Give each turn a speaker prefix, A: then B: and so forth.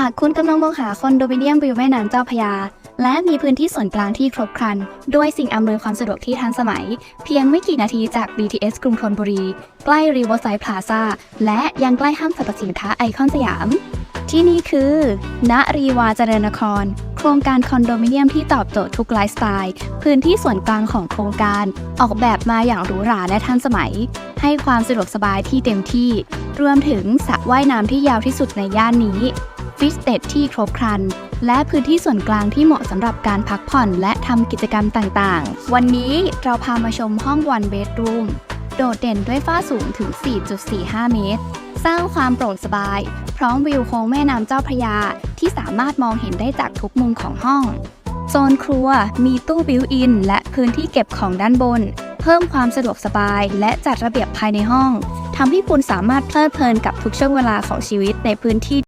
A: หากคุณกำลังมองหาคอนโดมิเนียมวิวแม่น้ำเจ้าพยา และมีพื้นที่ส่วนกลางที่ครบครัน ด้วยสิ่งอำนวยความสะดวกที่ทันสมัย เพียงไม่กี่นาทีจาก BTS กรุงธนบุรี ใกล้ Riverside Plaza และยังใกล้ห้างสรรพสินค้าไอคอนสยาม ที่นี่คือ ณรีวาเจริญนคร โครงการคอนโดมิเนียมที่ตอบโจทย์ทุกไลฟ์สไตล์ พื้นที่ส่วนกลางของโครงการ ออกแบบมาอย่างหรูหราและทันสมัย ให้ความสะดวกสบายที่เต็มที่ รวมถึงสระว่ายน้ำที่ยาวที่สุดในย่านนี้ ฟิสเตดที่ครบครัน และพื้นที่ส่วนกลางที่เหมาะสำหรับการพักผ่อนและทำกิจกรรมต่างๆ วันนี้เราพามาชมห้องวันเบดรูมโดดเด่นด้วยฝ้าสูงถึง 4.45 เมตร สร้างความโปร่งสบาย พร้อมวิวโค้งแม่น้ำเจ้าพระยา ที่สามารถมองเห็นได้จากทุกมุมของห้อง โซนครัวมีตู้บิวอิน และพื้นที่เก็บของด้านบน เพิ่มความสะดวกสบาย และจัดระเบียบภายในห้องทำให้คุณสามารถเพลิดเพลินกับทุกช่วงเวลาของชีวิตในพื้นที่